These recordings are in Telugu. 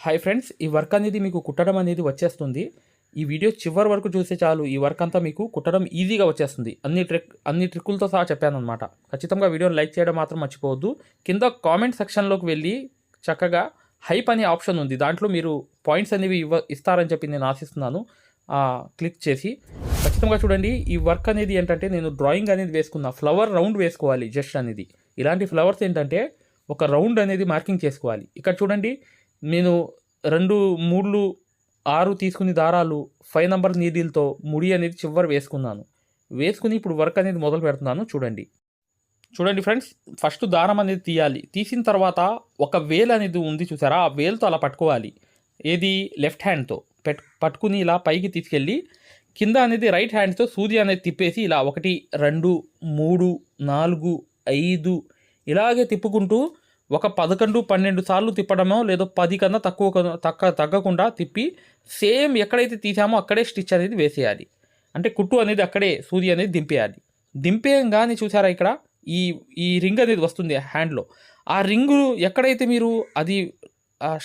హాయ్ ఫ్రెండ్స్ ఈ వర్క్ అనేది మీకు కుట్టడం అనేది వచ్చేస్తుంది. ఈ వీడియో చివరి వరకు చూస్తే చాలు ఈ వర్క్ అంతా మీకు కుట్టడం ఈజీగా వచ్చేస్తుంది. అన్ని ట్రిక్ అన్ని ట్రిక్కులతో సహా చెప్పాను అనమాట ఖచ్చితంగా వీడియోని లైక్ చేయడం మాత్రం మర్చిపోవద్దు. కింద కామెంట్ సెక్షన్లోకి వెళ్ళి చక్కగా హైప్ అనే ఆప్షన్ ఉంది. దాంట్లో మీరు పాయింట్స్ అనేవి ఇవ్వ ఇస్తారని చెప్పి నేను ఆశిస్తున్నాను. క్లిక్ చేసి ఖచ్చితంగా చూడండి ఈ వర్క్ అనేది ఏంటంటే నేను డ్రాయింగ్ అనేది వేసుకున్నా ఫ్లవర్ రౌండ్ వేసుకోవాలి జస్ట్ అనేది. ఇలాంటి ఫ్లవర్స్ ఏంటంటే ఒక రౌండ్ అనేది మార్కింగ్ చేసుకోవాలి. ఇక్కడ చూడండి నేను రెండు మూడు ఆరు తీసుకుని దారాలు ఫైవ్ నంబర్ నీడిల్తో ముడి అనేది చివరి వేసుకున్నాను. వేసుకుని ఇప్పుడు వర్క్ అనేది మొదలు పెడుతున్నాను. చూడండి. చూడండి ఫ్రెండ్స్ ఫస్ట్ దారం అనేది తీయాలి. తీసిన తర్వాత ఒక వేల్ అనేది ఉంది చూసారా? ఆ వేల్తో అలా పట్టుకోవాలి. ఏది? లెఫ్ట్ హ్యాండ్తో. పెట్ పట్టుకుని ఇలా పైకి తీసుకెళ్ళి కింద అనేది రైట్ హ్యాండ్తో సూది అనేది తిప్పేసి ఇలా ఒకటి రెండు మూడు నాలుగు ఐదు ఇలాగే తిప్పుకుంటూ ఒక పదకొండు పన్నెండు సార్లు తిప్పడమో లేదో పది కన్నా తక్కువ తక్క తగ్గకుండా తిప్పి సేమ్ ఎక్కడైతే తీసామో అక్కడే స్టిచ్ అనేది వేసేయాలి. అంటే కుట్టు అనేది అక్కడే సూది అనేది దింపేయాలి. దింపేయంగానే చూసారా ఇక్కడ ఈ ఈ రింగ్ అనేది వస్తుంది హ్యాండ్లో. ఆ రింగు ఎక్కడైతే మీరు అది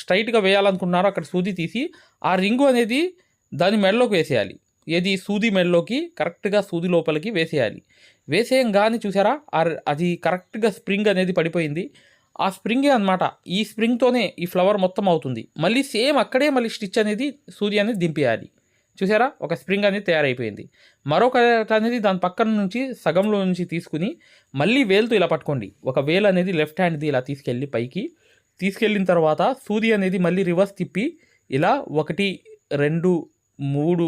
స్ట్రైట్గా వేయాలనుకున్నారో అక్కడ సూది తీసి ఆ రింగు అనేది దాని మెడలోకి వేసేయాలి. ఏది? సూది మెడలోకి కరెక్ట్గా సూది లోపలికి వేసేయాలి. వేసేయంగానే చూసారా అది కరెక్ట్గా స్ప్రింగ్ అనేది పడిపోయింది. ఆ స్ప్రింగే అనమాట ఈ స్ప్రింగ్తోనే ఈ ఫ్లవర్ మొత్తం అవుతుంది. మళ్ళీ సేమ్ అక్కడే మళ్ళీ స్టిచ్ అనేది సూది అనేది దింపేయాలి. చూసారా? ఒక స్ప్రింగ్ అనేది తయారైపోయింది. మరొక అనేది దాని పక్కన నుంచి సగంలో నుంచి తీసుకుని మళ్ళీ వేలుతో ఇలా పట్టుకోండి. ఒక వేలు అనేది లెఫ్ట్ హ్యాండ్ది ఇలా తీసుకెళ్ళి పైకి తీసుకెళ్ళిన తర్వాత సూది అనేది మళ్ళీ రివర్స్ తిప్పి ఇలా ఒకటి రెండు మూడు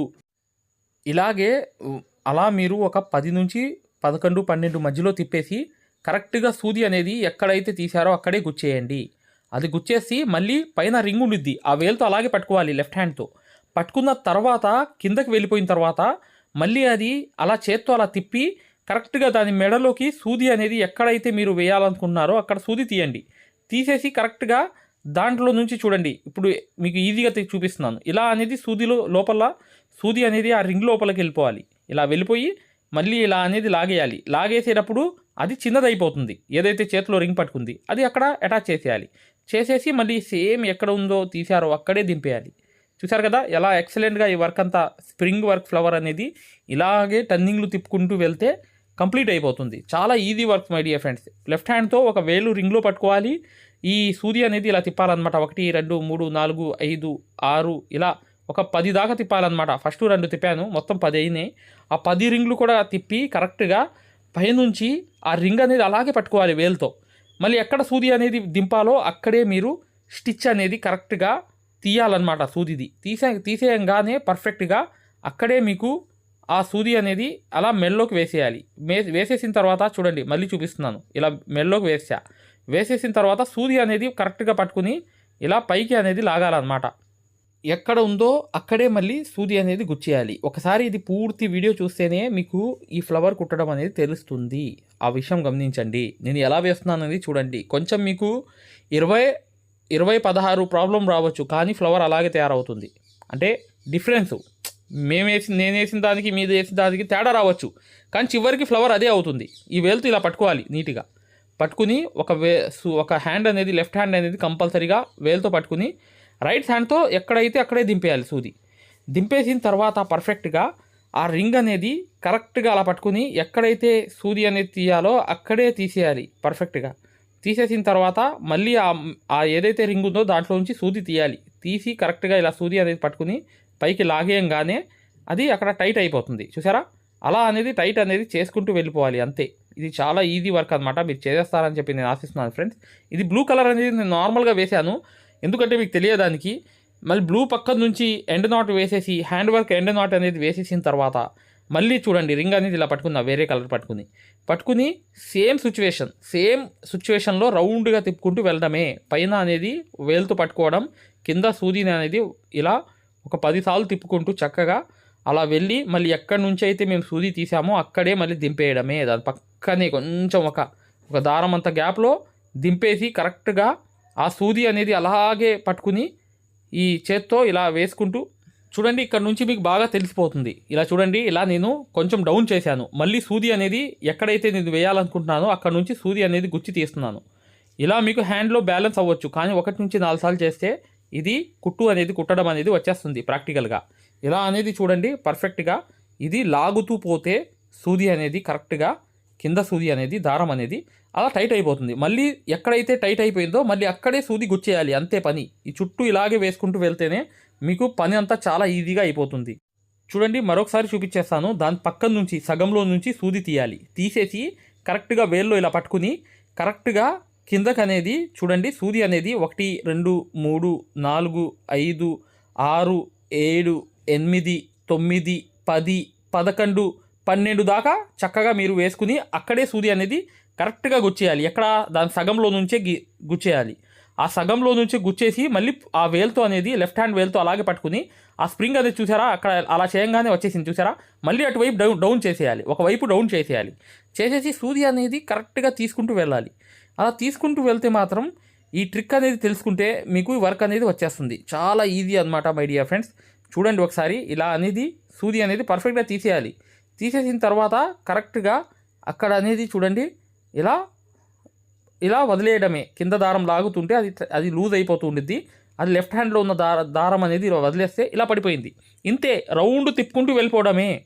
ఇలాగే అలా మీరు ఒక పది నుంచి పదకొండు పన్నెండు మధ్యలో తిప్పేసి కరెక్ట్గా సూది అనేది ఎక్కడైతే తీశారో అక్కడే గుచ్చేయండి. అది గుచ్చేసి మళ్ళీ పైన రింగ్ ఉండిద్ది. ఆ వేలుతో అలాగే పట్టుకోవాలి లెఫ్ట్ హ్యాండ్తో. పట్టుకున్న తర్వాత కిందకి వెళ్ళిపోయిన తర్వాత మళ్ళీ అది అలా చేత్తో అలా తిప్పి కరెక్ట్గా దాని మెడలోకి సూది అనేది ఎక్కడైతే మీరు వేయాలనుకున్నారో అక్కడ సూది తీయండి. తీసేసి కరెక్ట్గా దాంట్లో నుంచి చూడండి. ఇప్పుడు మీకు ఈజీగా చూపిస్తున్నాను. ఇలా అనేది సూదిలో లోపల సూది అనేది ఆ రింగ్ లోపలికి వెళ్ళిపోవాలి. ఇలా వెళ్ళిపోయి మళ్ళీ ఇలా అనేది లాగేయాలి. లాగేసేటప్పుడు అది చిన్నదైపోతుంది. ఏదైతే చేతిలో రింగ్ పట్టుకుంది అది అక్కడ అటాచ్ చేసేయాలి. చేసేసి మళ్ళీ సేమ్ ఎక్కడ ఉందో తీసారో అక్కడే దింపేయాలి. చూసారు కదా? ఎలా ఎక్సలెంట్గా ఈ వర్క్ అంతా స్ప్రింగ్ వర్క్ ఫ్లవర్ అనేది ఇలాగే టర్నింగ్లు తిప్పుకుంటూ వెళ్తే కంప్లీట్ అయిపోతుంది. చాలా easy work my dear friends. Left హ్యాండ్తో ఒక వేలు రింగ్లో పట్టుకోవాలి. ఈ సూది అనేది ఇలా తిప్పాలన్నమాట. ఒకటి రెండు మూడు నాలుగు ఐదు ఆరు ఇలా ఒక పది దాకా తిప్పాలన్నమాట. ఫస్ట్ రెండు తిప్పాను మొత్తం పది అయినాయి. ఆ పది రింగ్లు కూడా తిప్పి కరెక్ట్గా పైనుంచి ఆ రింగ్ అనేది అలాగే పట్టుకోవాలి వేలుతో. మళ్ళీ ఎక్కడ సూది అనేది దింపాలో అక్కడే మీరు స్టిచ్ అనేది కరెక్ట్గా తీయాలన్నమాట సూదిది. తీసే తీసేయంగానే పర్ఫెక్ట్గా అక్కడే మీకు ఆ సూది అనేది అలా మెల్లోకి వేసేయాలి. మే వేసేసిన తర్వాత చూడండి మళ్ళీ చూపిస్తున్నాను. ఇలా మెల్లోకి వేసా. వేసేసిన తర్వాత సూది అనేది కరెక్ట్గా పట్టుకుని ఇలా పైకి అనేది లాగాలన్నమాట. ఎక్కడ ఉందో అక్కడే మళ్ళీ సూది అనేది గుచ్చేయాలి. ఒకసారి ఇది పూర్తి వీడియో చూస్తేనే మీకు ఈ ఫ్లవర్ కుట్టడం అనేది తెలుస్తుంది. ఆ విషయం గమనించండి. నేను ఎలా వేస్తున్నాను అనేది చూడండి. కొంచెం మీకు ఇరవై ఇరవై పదహారు ప్రాబ్లం రావచ్చు కానీ ఫ్లవర్ అలాగే తయారవుతుంది. అంటే డిఫరెన్స్. మేము వేసి నేను వేసిన దానికి మీరు వేసిన దానికి తేడా రావచ్చు. కానీ చివరికి ఫ్లవర్ అదే అవుతుంది. ఈ వేలుతో ఇలా పట్టుకోవాలి నీట్గా. పట్టుకుని ఒక వే ఒక హ్యాండ్ అనేది లెఫ్ట్ హ్యాండ్ అనేది కంపల్సరీగా వేలుతో పట్టుకుని రైట్ హ్యాండ్తో ఎక్కడైతే అక్కడే దింపేయాలి సూది. దింపేసిన తర్వాత పర్ఫెక్ట్గా ఆ రింగ్ అనేది కరెక్ట్గా అలా పట్టుకుని ఎక్కడైతే సూది అనేది తీయాలో అక్కడే తీసేయాలి పర్ఫెక్ట్గా. తీసేసిన తర్వాత మళ్ళీ ఆ ఏదైతే రింగ్ ఉందో దాంట్లో నుంచి సూది తీయాలి. తీసి కరెక్ట్గా ఇలా సూది అనేది పట్టుకుని పైకి లాగేయంగానే అది అక్కడ టైట్ అయిపోతుంది. చూసారా? అలా అనేది టైట్ అనేది చేసుకుంటూ వెళ్ళిపోవాలి అంతే. ఇది చాలా ఈజీ వర్క్ అనమాట మీరు చేసేస్తారని చెప్పి నేను ఆశిస్తున్నాను ఫ్రెండ్స్. ఇది బ్లూ కలర్ అనేది నేను నార్మల్గా వేశాను. ఎందుకంటే మీకు తెలియడానికి మళ్ళీ బ్లూ పక్కన నుంచి ఎండ్ నాట్ వేసేసి హ్యాండ్ వర్క్ ఎండ్ నాట్ అనేది వేసేసిన తర్వాత మళ్ళీ చూడండి రింగ్ అనేది ఇలా పట్టుకున్నా వేరే కలర్ పట్టుకుని పట్టుకుని సేమ్ సిచ్యువేషన్ సేమ్ సిచ్యువేషన్లో రౌండ్గా తిప్పుకుంటూ వెళ్ళడమే. పైన అనేది వేలుతో పట్టుకోవడం కింద సూదిని అనేది ఇలా ఒక పది సార్లు తిప్పుకుంటూ చక్కగా అలా వెళ్ళి మళ్ళీ ఎక్కడి నుంచి అయితే మేము సూది తీసామో అక్కడే మళ్ళీ దింపేయడమే. దాని పక్కనే కొంచెం ఒక ఒక దారం అంత గ్యాప్లో దింపేసి కరెక్ట్గా ఆ సూది అనేది అలాగే పట్టుకుని ఈ చేత్తో ఇలా వేసుకుంటూ చూడండి ఇక్కడ నుంచి మీకు బాగా తెలిసిపోతుంది. ఇలా చూడండి ఇలా నేను కొంచెం డౌన్ చేశాను. మళ్ళీ సూది అనేది ఎక్కడైతే నేను వేయాలనుకుంటున్నానో అక్కడ నుంచి సూది అనేది గుచ్చి తీస్తున్నాను. ఇలా మీకు హ్యాండ్లో బ్యాలెన్స్ అవ్వచ్చు. కానీ ఒకటి నుంచి నాలుగు సార్లు చేస్తే ఇది కుట్టు అనేది కుట్టడం అనేది వచ్చేస్తుంది ప్రాక్టికల్గా. ఇలా అనేది చూడండి పర్ఫెక్ట్గా. ఇది లాగుతూ పోతే సూది అనేది కరెక్ట్గా కింద సూది అనేది దారం అనేది అలా టైట్ అయిపోతుంది. మళ్ళీ ఎక్కడైతే టైట్ అయిపోయిందో మళ్ళీ అక్కడే సూది గుచ్చేయాలి అంతే పని. ఈ చుట్టూ ఇలాగే వేసుకుంటూ వెళ్తేనే మీకు పని అంతా చాలా ఈజీగా అయిపోతుంది. చూడండి మరొకసారి చూపించేస్తాను. దాని పక్కన నుంచి సగంలో నుంచి సూది తీయాలి. తీసేసి కరెక్ట్గా వేల్లో ఇలా పట్టుకుని కరెక్ట్గా కిందకు అనేది చూడండి సూది అనేది ఒకటి రెండు మూడు నాలుగు ఐదు ఆరు ఏడు ఎనిమిది తొమ్మిది పది పదకొండు పన్నెండు దాకా చక్కగా మీరు వేసుకుని అక్కడే సూది అనేది కరెక్ట్గా గుచ్చేయాలి. ఎక్కడ? దాని సగంలో నుంచే గి గుచ్చేయాలి. ఆ సగంలో నుంచి గుచ్చేసి మళ్ళీ ఆ వేల్తో అనేది లెఫ్ట్ హ్యాండ్ వేల్తో అలాగే పట్టుకుని ఆ స్ప్రింగ్ అనేది చూసారా? అక్కడ అలా చేయంగానే వచ్చేసింది చూసారా? మళ్ళీ అటువైపు డౌన్ డౌన్ చేసేయాలి. ఒకవైపు డౌన్ చేసేయాలి. చేసేసి సూది అనేది కరెక్ట్గా తీసుకుంటూ వెళ్ళాలి. అలా తీసుకుంటూ వెళ్తే మాత్రం ఈ ట్రిక్ అనేది తెలుసుకుంటే మీకు వర్క్ అనేది వచ్చేస్తుంది. చాలా ఈజీ అనమాట మై డియర్ ఫ్రెండ్స్. చూడండి ఒకసారి ఇలా అనేది సూది అనేది పర్ఫెక్ట్గా తీసేయాలి. తీసేసిన తర్వాత కరెక్ట్గా అక్కడ అనేది చూడండి ఇలా ఇలా వదిలేయడమే. కింద దారం లాగుతుంటే అది అది లూజ్ అయిపోతూ ఉండిద్ది. అది లెఫ్ట్ హ్యాండ్లో ఉన్న దార దారం అనేది వదిలేస్తే ఇలా పడిపోయింది. ఇంతే రౌండ్ తిప్పుకుంటూ వెళ్ళిపోవడమే.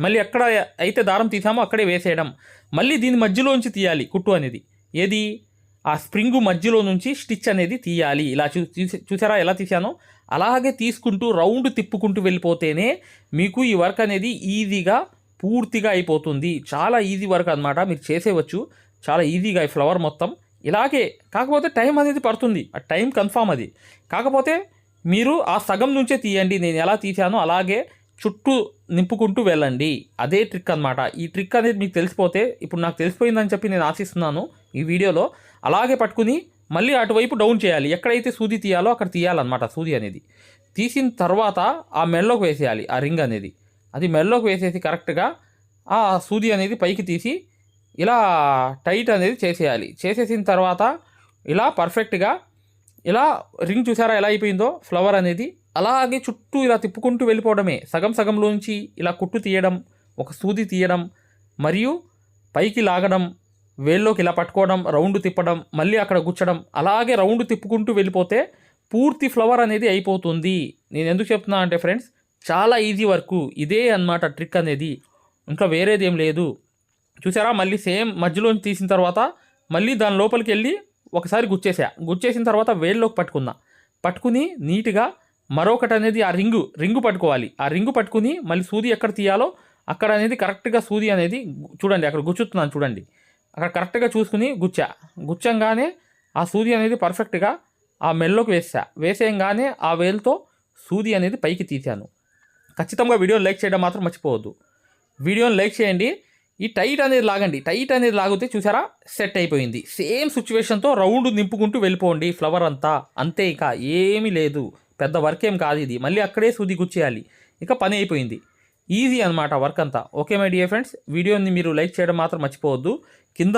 మళ్ళీ ఎక్కడ అయితే దారం తీసామో అక్కడే వేసేయడం. మళ్ళీ దీని మధ్యలోంచి తీయాలి కుట్టు అనేది. ఏది? ఆ స్ప్రింగ్ మధ్యలో నుంచి స్టిచ్ అనేది తీయాలి. ఇలా చూ చూసారా ఎలా తీసానో అలాగే తీసుకుంటూ రౌండ్ తిప్పుకుంటూ వెళ్ళిపోతేనే మీకు ఈ వర్క్ అనేది ఈజీగా పూర్తిగా అయిపోతుంది. చాలా ఈజీ వర్క్ అనమాట మీరు చేసేవచ్చు చాలా ఈజీగా ఈ ఫ్లవర్ మొత్తం. ఇలాగే కాకపోతే టైం అనేది పడుతుంది. ఆ టైం కన్ఫామ్ అది. కాకపోతే మీరు ఆ సగం నుంచే తీయండి. నేను ఎలా తీసానో అలాగే చుట్టూ నింపుకుంటూ వెళ్ళండి. అదే ట్రిక్ అనమాట ఈ ట్రిక్ అనేది మీకు తెలిసిపోతే ఇప్పుడు నాకు తెలిసిపోయిందని చెప్పి నేను ఆశిస్తున్నాను ఈ వీడియోలో. అలాగే పట్టుకుని మళ్ళీ అటువైపు డౌన్ చేయాలి. ఎక్కడైతే సూది తీయాలో అక్కడ తీయాలన్నమాట సూది అనేది. తీసిన తర్వాత ఆ మెడలోకి వేసేయాలి ఆ రింగ్ అనేది. అది మెడలోకి వేసేసి కరెక్ట్గా ఆ సూది అనేది పైకి తీసి ఇలా టైట్ అనేది చేసేయాలి. చేసేసిన తర్వాత ఇలా పర్ఫెక్ట్గా ఇలా రింగ్ చూసారా ఎలా అయిపోయిందో? ఫ్లవర్ అనేది అలాగే చుట్టూ ఇలా తిప్పుకుంటూ వెళ్ళిపోవడమే. సగం సగంలోంచి ఇలా కుట్టు తీయడం ఒక సూది తీయడం మరియు పైకి లాగడం వేల్లోకి ఇలా పట్టుకోవడం రౌండ్ తిప్పడం మళ్ళీ అక్కడ గుచ్చడం అలాగే రౌండ్ తిప్పుకుంటూ వెళ్ళిపోతే పూర్తి ఫ్లవర్ అనేది అయిపోతుంది. నేను ఎందుకు చెప్తున్నా అంటే ఫ్రెండ్స్ చాలా ఈజీ వర్క్ ఇదే అన్నమాట ట్రిక్ అనేది. ఇంకా వేరేది ఏం లేదు. చూసారా? మళ్ళీ సేమ్ మధ్యలోంచి తీసిన తర్వాత మళ్ళీ దాని లోపలికి వెళ్ళి ఒకసారి గుచ్చేసా. గుచ్చేసిన తర్వాత వేల్లోకి పట్టుకున్నా. పట్టుకుని నీట్గా మరొకటి అనేది ఆ రింగు రింగు పట్టుకోవాలి. ఆ రింగు పట్టుకుని మళ్ళీ సూది ఎక్కడ తీయాలో అక్కడ అనేది కరెక్ట్గా సూది అనేది చూడండి అక్కడ గుచ్చుతున్నాను చూడండి. అక్కడ కరెక్ట్గా చూసుకుని గుచ్చా. గుచ్చంగానే ఆ సూది అనేది పర్ఫెక్ట్గా ఆ మెల్లోకి వేసా. వేసేయంగానే ఆ వేలుతో సూది అనేది పైకి తీశాను. ఖచ్చితంగా వీడియోని లైక్ చేయడం మాత్రం మర్చిపోవద్దు. వీడియోని లైక్ చేయండి. ఈ టైట్ అనేది లాగండి. టైట్ అనేది లాగితే చూసారా సెట్ అయిపోయింది. సేమ్ సిచ్యువేషన్తో రౌండ్ నింపుకుంటూ వెళ్ళిపోండి ఫ్లవర్ అంతా. అంతే ఇక ఏమీ లేదు. పెద్ద వర్క్ ఏం కాదు ఇది. మళ్ళీ అక్కడే సూది గుచ్చేయాలి. ఇక పని అయిపోయింది. ఈజీ అనమాట వర్క్ అంతా. Okay my dear friends? వీడియోని మీరు లైక్ చేయడం మాత్రం మర్చిపోవద్దు. కింద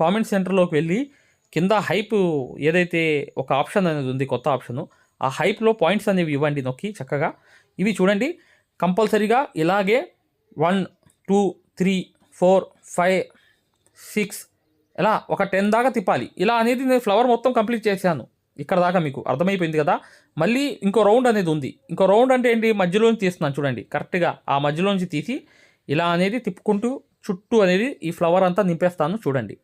కామెంట్ సెంటర్లోకి వెళ్ళి కింద హైప్ ఏదైతే ఒక ఆప్షన్ అనేది ఉంది కొత్త ఆప్షను ఆ హైప్లో పాయింట్స్ అనేవి ఇవ్వండి నొక్కి చక్కగా. ఇవి చూడండి. కంపల్సరీగా ఇలాగే one two three four five six ఇలా ఒక టెన్ దాకా తిప్పాలి. ఇలా అనేది నేను ఫ్లవర్ మొత్తం కంప్లీట్ చేశాను. ఇక్కడ దాకా మీకు అర్థమైపోయింది కదా. మళ్ళీ ఇంకో రౌండ్ అనేది ఉంది. ఇంకో రౌండ్ అంటే ఏంటి? మధ్యలోంచి తీస్తున్నాను చూడండి. కరెక్ట్గా ఆ మధ్యలోంచి తీసి ఇలా అనేది తిప్పుకుంటూ చుట్టూ అనేది ఈ ఫ్లవర్ అంతా నింపేస్తాను చూడండి.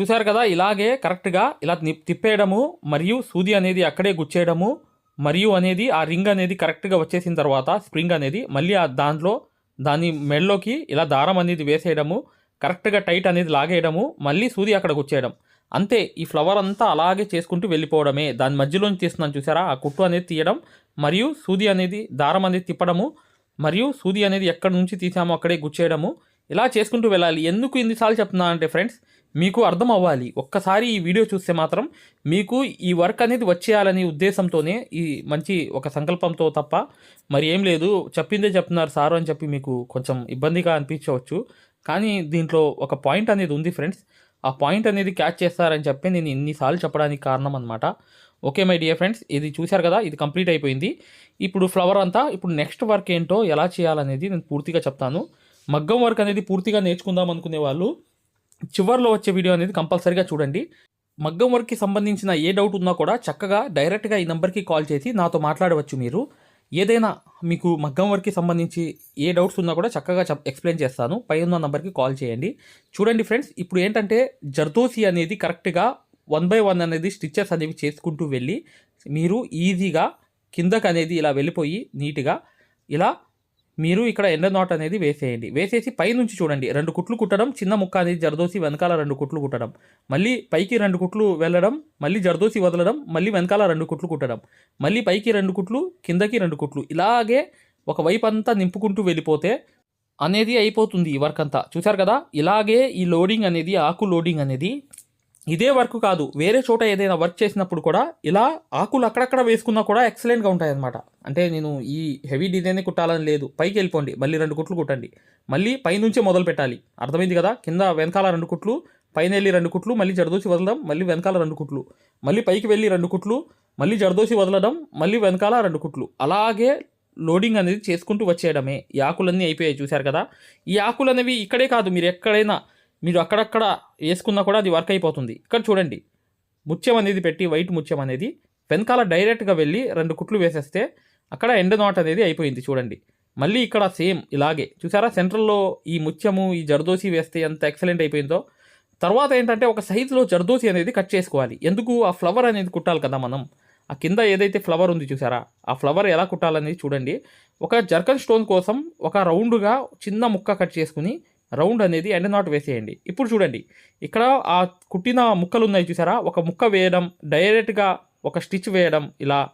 చూశారు కదా? ఇలాగే కరెక్ట్గా ఇలా తిప్పేయడము మరియు సూది అనేది అక్కడే గుచ్చేయడము మరియు అనేది ఆ రింగ్ అనేది కరెక్ట్గా వచ్చేసిన తర్వాత స్ప్రింగ్ అనేది మళ్ళీ ఆ దాంట్లో దాని మెడలోకి ఇలా దారం అనేది వేసేయడము కరెక్ట్గా టైట్ అనేది లాగేయడము మళ్ళీ సూది అక్కడ గుచ్చేయడం. అంతే ఈ ఫ్లవర్ అంతా అలాగే చేసుకుంటూ వెళ్ళిపోవడమే. దాని మధ్యలోంచి తీస్తున్నాను చూసారా? ఆ కుట్టు అనేది తీయడం మరియు సూది అనేది దారం అనేది తిప్పడము మరియు సూది అనేది ఎక్కడి నుంచి తీసామో అక్కడే గుచ్చేయడము ఇలా చేసుకుంటూ వెళ్ళాలి. ఎందుకు ఇన్నిసార్లు చెప్తున్నా అంటే ఫ్రెండ్స్ మీకు అర్థం అవ్వాలి. ఒక్కసారి ఈ వీడియో చూస్తే మాత్రం మీకు ఈ వర్క్ అనేది వచ్చేయాలనే ఉద్దేశంతోనే ఈ మంచి ఒక సంకల్పంతో తప్ప మరి ఏం లేదు. చెప్పిందే చెప్తున్నారు సారు అని చెప్పి మీకు కొంచెం ఇబ్బందిగా అనిపించవచ్చు. కానీ దీంట్లో ఒక పాయింట్ అనేది ఉంది ఫ్రెండ్స్. ఆ పాయింట్ అనేది క్యాచ్ చేస్తారని చెప్పి నేను ఇన్నిసార్లు చెప్పడానికి కారణం అనమాట ఓకే మై డియర్ ఫ్రెండ్స్ ఇది చూశారు కదా ఇది కంప్లీట్ అయిపోయింది. ఇప్పుడు ఫ్లవర్ అంతా ఇప్పుడు నెక్స్ట్ వర్క్ ఏంటో ఎలా చేయాలనేది నేను పూర్తిగా చెప్తాను. మగ్గం వర్క్ అనేది పూర్తిగా నేర్చుకుందాం అనుకునే వాళ్ళు చివరిలో వచ్చే వీడియో అనేది కంపల్సరీగా చూడండి. మగ్గం వర్క్కి సంబంధించిన ఏ డౌట్ ఉన్నా కూడా చక్కగా డైరెక్ట్గా ఈ నెంబర్కి కాల్ చేసి నాతో మాట్లాడవచ్చు మీరు. ఏదైనా మీకు మగ్గం వర్క్కి సంబంధించి ఏ డౌట్స్ ఉన్నా కూడా చక్కగా చెప్ ఎక్స్ప్లెయిన్ చేస్తాను. పై ఉన్న నెంబర్కి కాల్ చేయండి. చూడండి ఫ్రెండ్స్ ఇప్పుడు ఏంటంటే జర్దోసి అనేది కరెక్ట్గా వన్ బై వన్ అనేది స్టిచ్చెస్ అనేవి చేసుకుంటూ వెళ్ళి మీరు ఈజీగా కిందకు అనేది ఇలా వెళ్ళిపోయి నీట్గా ఇలా మీరు ఇక్కడ ఎండ నాట్ అనేది వేసేయండి. వేసేసి పైనుంచి చూడండి. రెండు కుట్లు కుట్టడం చిన్న ముక్క అనేది జరదోసి వెనకాల రెండు కుట్లు కుట్టడం. మళ్ళీ పైకి రెండు కుట్లు వెళ్ళడం మళ్ళీ జరదోసి వదలడం మళ్ళీ వెనకాల రెండు కుట్లు కుట్టడం. మళ్ళీ పైకి రెండు కుట్లు కిందకి రెండు కుట్లు. ఇలాగే ఒక వైపు అంతా నింపుకుంటూ వెళ్ళిపోతే అనేది అయిపోతుంది ఈ వర్క్ అంతా. చూసారు కదా? ఇలాగే ఈ లోడింగ్ అనేది ఆకు లోడింగ్ అనేది ఇదే వర్క్ కాదు వేరే చోట ఏదైనా వర్క్ చేసినప్పుడు కూడా ఇలా ఆకులు అక్కడక్కడ వేసుకున్నా కూడా ఎక్సలెంట్గా ఉంటాయి అనమాట అంటే నేను ఈ హెవీ డిజైనే కుట్టాలని లేదు. పైకి వెళ్ళిపోండి మళ్ళీ రెండు కుట్లు కుట్టండి. మళ్ళీ పైనుంచే మొదలు పెట్టాలి. అర్థమైంది కదా? కింద వెనకాల రెండు కుట్లు పైన వెళ్ళి రెండు కుట్లు మళ్ళీ జరదోసి వదలడం మళ్ళీ వెనకాల రెండు కుట్లు. మళ్ళీ పైకి వెళ్ళి రెండు కుట్లు మళ్ళీ జరదోసి వదలడం మళ్ళీ వెనకాల రెండు కుట్లు. అలాగే లోడింగ్ అనేది చేసుకుంటూ వచ్చేయడమే. ఈ ఆకులన్నీ అయిపోయాయి చూశారు కదా? ఈ ఆకులు అనేవి ఇక్కడే కాదు మీరు ఎక్కడైనా మీరు అక్కడక్కడ వేసుకున్నా కూడా అది వర్క్ అయిపోతుంది. ఇక్కడ చూడండి. ముత్యం అనేది పెట్టి వైట్ ముత్యం అనేది వెనకాల డైరెక్ట్గా వెళ్ళి రెండు కుట్లు వేసేస్తే అక్కడ ఎండ నాట్ అనేది అయిపోయింది చూడండి. మళ్ళీ ఇక్కడ సేమ్ ఇలాగే. చూసారా? సెంట్రల్లో ఈ ముత్యము ఈ జర్దోసి వేస్తే ఎంత ఎక్సలెంట్ అయిపోయిందో. తర్వాత ఏంటంటే ఒక సైజులో జర్దోసి అనేది కట్ చేసుకోవాలి. ఎందుకు? ఆ ఫ్లవర్ అనేది కుట్టాలి కదా మనం. ఆ కింద ఏదైతే ఫ్లవర్ ఉంది చూసారా? ఆ ఫ్లవర్ ఎలా కుట్టాలనేది చూడండి. ఒక జర్కన్ స్టోన్ కోసం ఒక రౌండ్గా చిన్న ముక్క కట్ చేసుకుని రౌండ్ అనేది ఎండ్ నాట్ వేసేయండి. ఇప్పుడు చూడండి. ఇక్కడ ఆ కుట్టిన ముక్కలు ఉన్నాయి చూసారా? ఒక ముక్క వేయడం డైరెక్ట్గా ఒక స్టిచ్ వేయడం ఇలా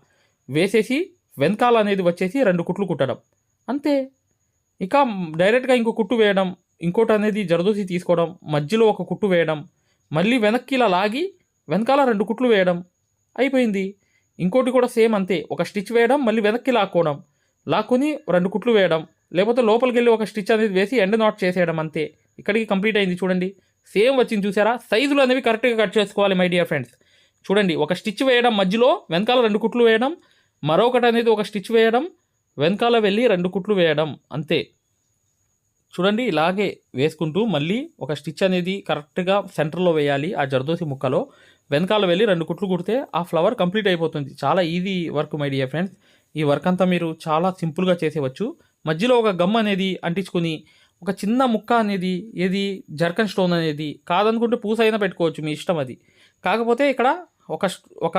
వేసేసి వెనకాల అనేది వచ్చేసి రెండు కుట్లు కుట్టడం. అంతే. ఇక డైరెక్ట్గా ఇంకో కుట్టు వేయడం ఇంకోటి అనేది జరదోసి తీసుకోవడం మధ్యలో ఒక కుట్టు వేయడం మళ్ళీ వెనక్కి ఇలా లాగి వెనకాల రెండు కుట్లు వేయడం అయిపోయింది. ఇంకోటి కూడా సేమ్ అంతే. ఒక స్టిచ్ వేయడం మళ్ళీ వెనక్కి లాక్కోవడం. లాక్కొని రెండు కుట్లు వేయడం. లేకపోతే లోపలికి వెళ్ళి ఒక స్టిచ్ అనేది వేసి ఎండ్ నాట్ చేసేయడం అంతే. ఇక్కడికి కంప్లీట్ అయింది చూడండి. సేమ్ వచ్చింది చూసారా? సైజులు అనేవి కరెక్ట్గా కట్ చేసుకోవాలి మై డియర్ ఫ్రెండ్స్. చూడండి ఒక స్టిచ్ వేయడం మధ్యలో వెనకాల రెండు కుట్లు వేయడం మరొకటి అనేది ఒక స్టిచ్ వేయడం వెనకాల వెళ్ళి రెండు కుట్లు వేయడం అంతే. చూడండి ఇలాగే వేసుకుంటూ మళ్ళీ ఒక స్టిచ్ అనేది కరెక్ట్గా సెంటర్లో వేయాలి ఆ జర్దోసి ముక్కలో. వెనకాల వెళ్ళి రెండు కుట్లు కుడితే ఆ ఫ్లవర్ కంప్లీట్ అయిపోతుంది. చాలా easy work my dear friends. ఈ వర్క్ అంతా మీరు చాలా సింపుల్గా చేసేవచ్చు. మధ్యలో ఒక గమ్ అనేది అంటించుకుని ఒక చిన్న ముక్క అనేది ఏది జర్కన్ స్టోన్ అనేది కాదనుకుంటే పూస అయినా పెట్టుకోవచ్చు మీ ఇష్టం అది. కాకపోతే ఇక్కడ ఒక ఒక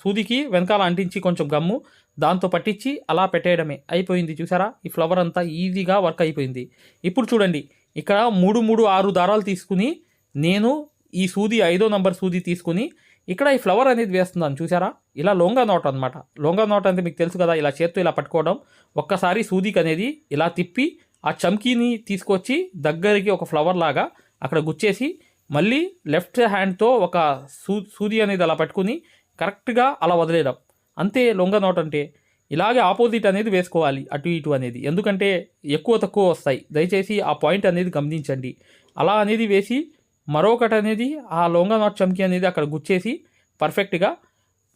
సూదికి వెనకాల అంటించి కొంచెం గమ్ము దాంతో పట్టించి అలా పెట్టేయడమే. అయిపోయింది చూసారా? ఈ ఫ్లవర్ అంతా ఈజీగా వర్క్ అయిపోయింది. ఇప్పుడు చూడండి ఇక్కడ మూడు మూడు ఆరు దారాలు తీసుకుని నేను ఈ సూది ఐదో నంబర్ సూది తీసుకుని ఇక్కడ ఈ ఫ్లవర్ అనేది వేస్తున్నాను చూసారా ఇలా లొంగా నోట్ అనమాట లొంగా నోట్ అంటే మీకు తెలుసు కదా ఇలా చేత్తో ఇలా పట్టుకోవడం. ఒక్కసారి సూదికి అనేది ఇలా తిప్పి ఆ చమ్కీని తీసుకొచ్చి దగ్గరికి ఒక ఫ్లవర్ లాగా అక్కడ గుచ్చేసి మళ్ళీ లెఫ్ట్ హ్యాండ్తో ఒక సూ సూది అనేది అలా పట్టుకుని కరెక్ట్గా అలా వదిలేయడం. అంతే లొంగ నోట్ అంటే. ఇలాగే ఆపోజిట్ అనేది వేసుకోవాలి అటు ఇటు అనేది. ఎందుకంటే ఎక్కువ తక్కువ వస్తాయి. దయచేసి ఆ పాయింట్ అనేది గమనించండి. అలా అనేది వేసి మరొకటి అనేది ఆ లొంగ నాట్ చమ్కీ అనేది అక్కడ గుచ్చేసి పర్ఫెక్ట్గా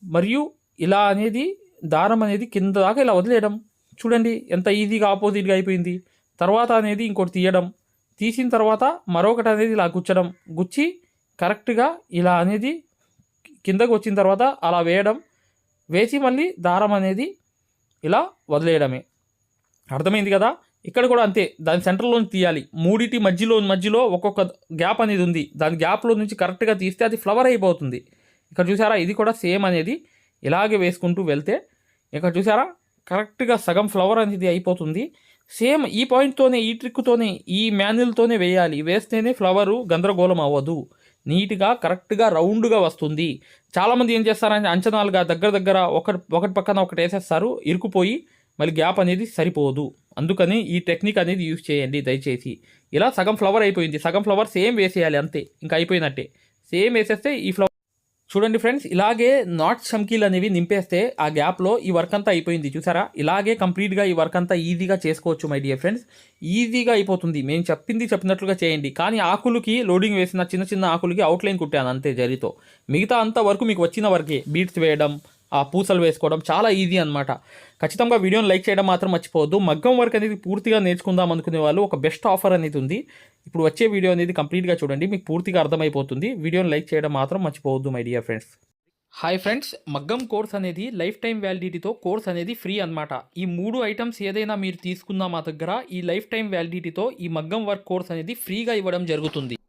మరియు ఇలా అనేది దారం అనేది కింద దాకా ఇలా వదిలేయడం. చూడండి ఎంత ఈజీగా ఆపోజిట్గా అయిపోయింది. తర్వాత అనేది ఇంకోటి తీయడం. తీసిన తర్వాత మరొకటి అనేది ఇలా గుచ్చడం. గుచ్చి కరెక్ట్గా ఇలా అనేది కిందకు వచ్చిన తర్వాత అలా వేయడం. వేసి మళ్ళీ దారం అనేది ఇలా వదిలేయడమే. అర్థమైంది కదా? ఇక్కడ కూడా అంతే దాని సెంటర్లోంచి తీయాలి. మూడిటి మధ్యలో మధ్యలో ఒక్కొక్క గ్యాప్ అనేది ఉంది. దాని గ్యాప్లో నుంచి కరెక్ట్గా తీస్తే అది ఫ్లవర్ అయిపోతుంది. ఇక్కడ చూసారా ఇది కూడా సేమ్ అనేది. ఇలాగే వేసుకుంటూ వెళ్తే ఇక్కడ చూసారా కరెక్ట్గా సగం ఫ్లవర్ అనేది అయిపోతుంది. సేమ్ ఈ పాయింట్తోనే ఈ ట్రిక్తోనే ఈ మాన్యుల్తోనే వేయాలి. వేస్తేనే ఫ్లవరు గందరగోళం అవ్వదు. నీట్గా కరెక్ట్గా రౌండ్గా వస్తుంది. చాలామంది ఏం చేస్తారంటే అంచనాలుగా దగ్గర దగ్గర ఒకటి ఒకటి పక్కన ఒకటి వేసేస్తారు. ఇరుకుపోయి మళ్ళీ గ్యాప్ అనేది సరిపోదు. అందుకని ఈ టెక్నిక్ అనేది యూజ్ చేయండి దయచేసి. ఇలా సగం ఫ్లవర్ అయిపోయింది. సగం ఫ్లవర్ సేమ్ వేసేయాలి అంతే. ఇంకా అయిపోయినట్టే. సేమ్ వేసేస్తే ఈ ఫ్లవర్ చూడండి ఫ్రెండ్స్ ఇలాగే నాట్ చమ్కీలు అనేవి నింపేస్తే ఆ గ్యాప్లో ఈ వర్క్ అంతా అయిపోయింది. చూసారా? ఇలాగే కంప్లీట్గా ఈ వర్క్ అంతా ఈజీగా చేసుకోవచ్చు మై డియర్ ఫ్రెండ్స్ ఈజీగా అయిపోతుంది. మేము చెప్పింది చెప్పినట్లుగా చేయండి. కానీ ఆకులకి లోడింగ్ వేసిన చిన్న చిన్న ఆకులకి అవుట్లైన్ కుట్టాను అంతే జరితో. మిగతా అంత వరకు మీకు వచ్చిన వరకే బీట్స్ వేయడం ఆ పూసలు వేసుకోవడం చాలా ఈజీ అనమాట ఖచ్చితంగా వీడియోని లైక్ చేయడం మాత్రం మర్చిపోవద్దు. మగ్గం వర్క్ అనేది పూర్తిగా నేర్చుకుందాం అనుకునే వాళ్ళు ఒక బెస్ట్ ఆఫర్ అనేది ఉంది. ఇప్పుడు వచ్చే వీడియో అనేది కంప్లీట్గా చూడండి. మీకు పూర్తిగా అర్థమైపోతుంది. వీడియోని లైక్ చేయడం మాత్రం మర్చిపోవద్దు my dear friends. Hi friends. మగ్గం కోర్స్ అనేది లైఫ్ టైం వ్యాలిడిటీతో కోర్స్ అనేది ఫ్రీ అనమాట ఈ మూడు ఐటమ్స్ ఏదైనా మీరు తీసుకున్నా మా దగ్గర ఈ లైఫ్ టైం వ్యాలిడిటీతో ఈ మగ్గం వర్క్ కోర్స్ అనేది ఫ్రీగా ఇవ్వడం జరుగుతుంది.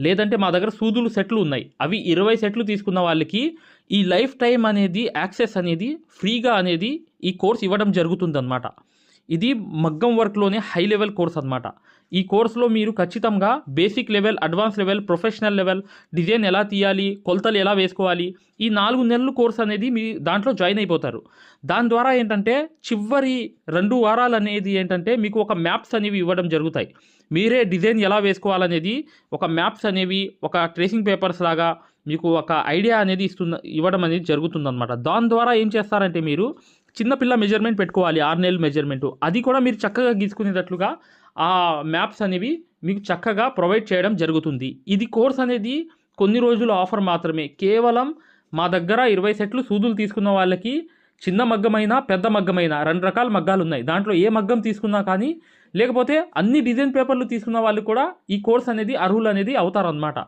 లేదంటే మా దగ్గర సూదులు సెట్లు ఉన్నాయి. అవి ఇరవై సెట్లు తీసుకున్న వాళ్ళకి ఈ లైఫ్ టైం అనేది యాక్సెస్ అనేది ఫ్రీగా అనేది ఈ కోర్స్ ఇవ్వడం జరుగుతుందన్నమాట. ఇది మగ్గం వర్క్లోనే హై లెవెల్ కోర్స్ అన్నమాట. ఈ కోర్సులో మీరు ఖచ్చితంగా basic level advance level professional level design ఎలా తీయాలి కొలతలు ఎలా వేసుకోవాలి ఈ నాలుగు నెలలు కోర్స్ అనేది మీ దాంట్లో జాయిన్ అయిపోతారు. దాని ద్వారా ఏంటంటే చివరి రెండు వారాలు అనేది ఏంటంటే మీకు ఒక మ్యాప్స్ అనేవి ఇవ్వడం జరుగుతాయి. మీరే డిజైన్ ఎలా వేసుకోవాలనేది ఒక మ్యాప్స్ అనేవి ఒక ట్రేసింగ్ పేపర్స్ లాగా మీకు ఒక ఐడియా అనేది ఇస్తున్న ఇవ్వడం అనేది జరుగుతుందన్నమాట. దాని ద్వారా ఏం చేస్తారంటే మీరు చిన్నపిల్ల మెజర్మెంట్ పెట్టుకోవాలి ఆరు నెలల మెజర్మెంట్. అది కూడా మీరు చక్కగా గీసుకునేటట్లుగా ఆ మ్యాప్స్ అనేవి మీకు చక్కగా ప్రొవైడ్ చేయడం జరుగుతుంది. ఇది కోర్స్ అనేది కొన్ని రోజుల ఆఫర్ మాత్రమే. కేవలం మా దగ్గర ఇరవై సెట్లు సూదులు తీసుకున్న వాళ్ళకి చిన్న మగ్గమైనా పెద్ద మగ్గమైనా రెండు రకాల మగ్గాలు ఉన్నాయి. దాంట్లో ఏ మగ్గం తీసుకున్నా కానీ లేకపోతే అన్ని డిజైన్ పేపర్లు తీసుకున్న వాళ్ళు కూడా ఈ కోర్స్ అనేది అర్హులు అనేది అవుతారనమాట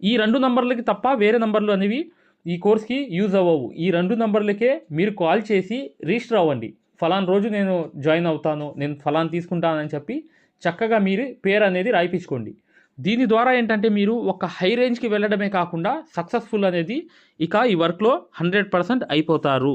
ఈ రెండు నంబర్లకి తప్ప వేరే నంబర్లు అనేవి ఈ కోర్స్కి యూజ్ అవ్వవు. ఈ రెండు నంబర్లకే మీరు కాల్ చేసి రిజిస్టర్ అవ్వండి. ఫలాన్ రోజు నేను జాయిన్ అవుతాను నేను ఫలాన్ తీసుకుంటానని చెప్పి చక్కగా మీరు పేరు అనేది రాయిపించుకోండి. దీని ద్వారా ఏంటంటే మీరు ఒక హై రేంజ్కి వెళ్ళడమే కాకుండా సక్సెస్ఫుల్ అనేది ఇక ఈ వర్క్లో హండ్రెడ్ పర్సెంట్ అయిపోతారు.